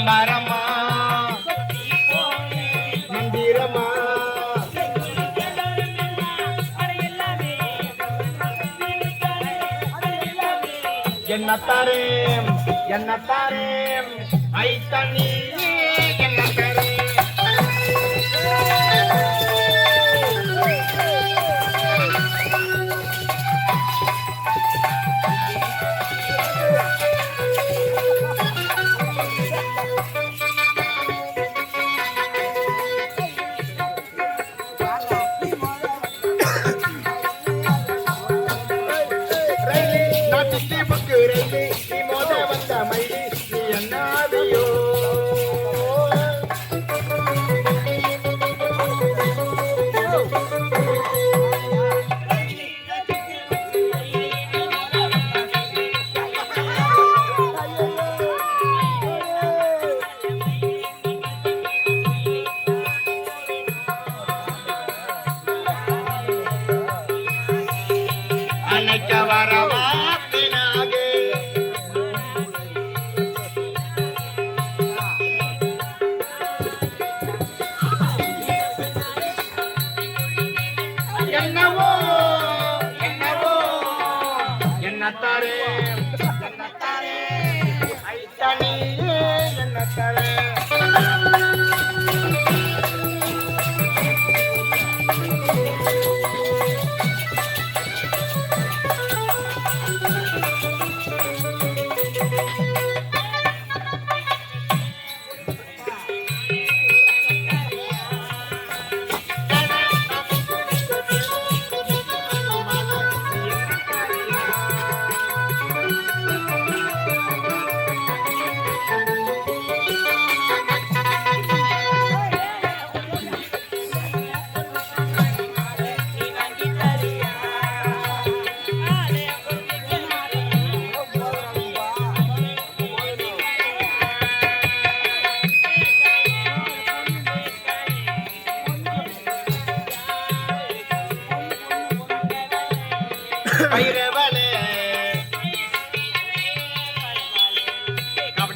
மச்சினி மந்திரமா? என்ன பம்பரமா என்ன என்னத்தாரே என்னத்தாரே ஐ தண்ணி Para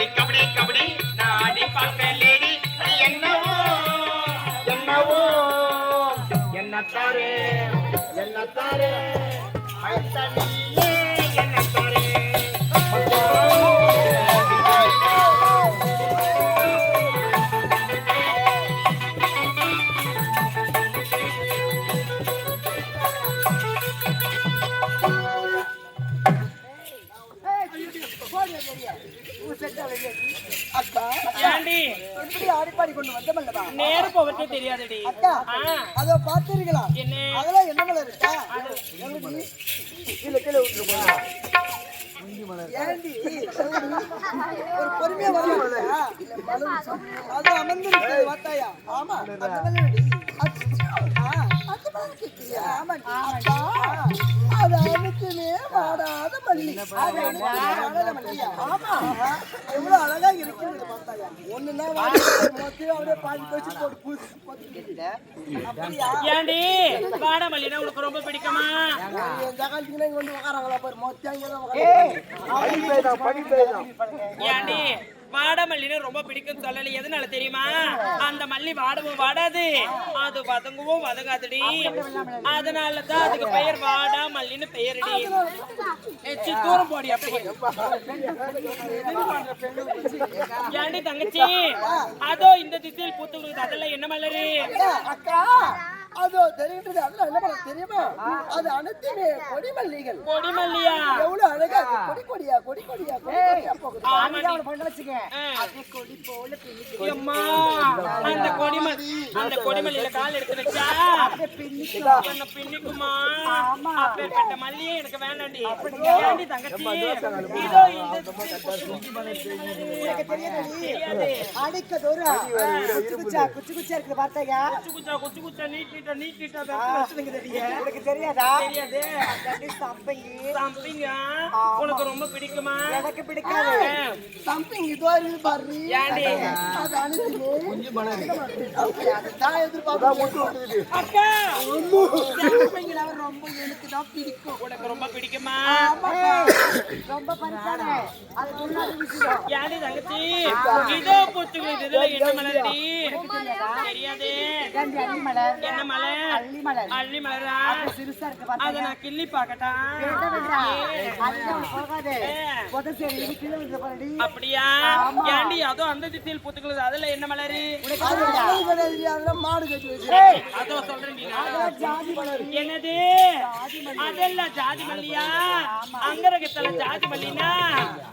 கபடி கபடி கபடி. நாடி பார்ப்பேன் லேடி என்னவோ? என்னவோ? ஆடிப்பாடி கொண்டு வந்தமல்லவா நேரு போவதே தெரியாதுடி. அக்கா அதோ பார்த்தீர்களா அதெல்லாம் என்ன மலர் இருக்கா? கீழே கீழே விட்டுரு போங்க. ஏண்டி? ஒரு பொறுமையா வரல அது வாத்தாயா ஆமா அது வாடாத மல்லி ஆமா எவ்வளவு அழகா இருக்கிறது பார்த்தாயா ஒண்ணுன்னா மொத்தம் அப்படியே பாதி பேசி போட்டு பூசி போட்டுக்கிட்டு அப்படியா ஏண்டி உனக்கு ரொம்ப பிடிக்குமா? என் ஜகாலத்துக்குன்னா இங்க வந்து உக்காராங்களா பாரு மொத்தம் ஏண்டி? வாட உக்காராங்க ரொம்ப பிடிக்கும் சொல்லல எதுனால தெரியுமா? அந்த மல்லி வாடவும் வாடாது. அது வதங்கவும் வதங்காதுடி. அதனால தான் அதுக்கு பெயர் வாடாமல்லின்னு பெயருடி. எச்சி தூரம் போடி அப்படி ஏண்டி தங்கச்சி? அதோ இந்த திசையில் பூத்து அதெல்லாம் என்ன மலரு? அக்கா அதோ தெரிகின்றது. அதெல்லாம் என்ன பண்ண தெரியுமா? அது அனைத்துமே கொடி மல்லிகள் கொடி மல்லியா எவ்வளவு அழகா இருக்கு. கொடி கொடியா கொடி கொடியா கொடி கொடியா போகுது. ஆமாடி. ஆ. எம்மா, அந்த கொடிமல் அந்த கொடிமல்லியில கால் எடுத்து வச்சா என்ன பின்னிக்குமா? அப்பேற்பட்ட மல்லியே எனக்கு வேண்டாண்டி ஏண்டி தங்கச்சி? இதோ இந்த தெரியாது. அடிக்க தூரம் குச்சி குச்சா குச்சி குச்சா இருக்கு பார்த்தாயா? குச்சி குச்சா குச்சி குச்சா நீட் நீட்டா. நீட் நீட்டா வச்சுங்க உனக்கு தெரியாதா? தெரியாது. சம்பங்கி. சம்பிங்க. உனக்கு ரொம்ப பிடிக்குமா? எனக்கு பிடிக்காது. சம்பிங் இதோ இருக்கு பாரு. ஏண்டி? அது அதுதான் எதிர்பார்க்க அக்கா! சம்பிங்கில ரொம்ப எனக்கு தான் பிடிக்கும். உனக்கு ரொம்ப பிடிக்குமா? ரொம்ப பரிசானே. அது முன்னாடி விஷயம் யாரு தங்கச்சி? இதோ பூத்துக்குது இதுல என்ன மலர்டி தெரியாது. என்ன மலர் அள்ளி மலரா? சிறுசா இருக்கு அத நான் கிள்ளி பாக்கட்டா போகாது. அப்படியா? ஏண்டி அதோ அந்த திசையில் பூத்துக்குது அதுல என்ன மலரு? மாடு அதோ சொல்றேன் என்னது? அதெல்லாம் ஜாதி மல்லியா? அங்க இருக்கத்துல ஜாதி மல்லினா?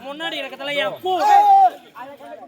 முன்னாடி இருக்கத்துல என் பூ.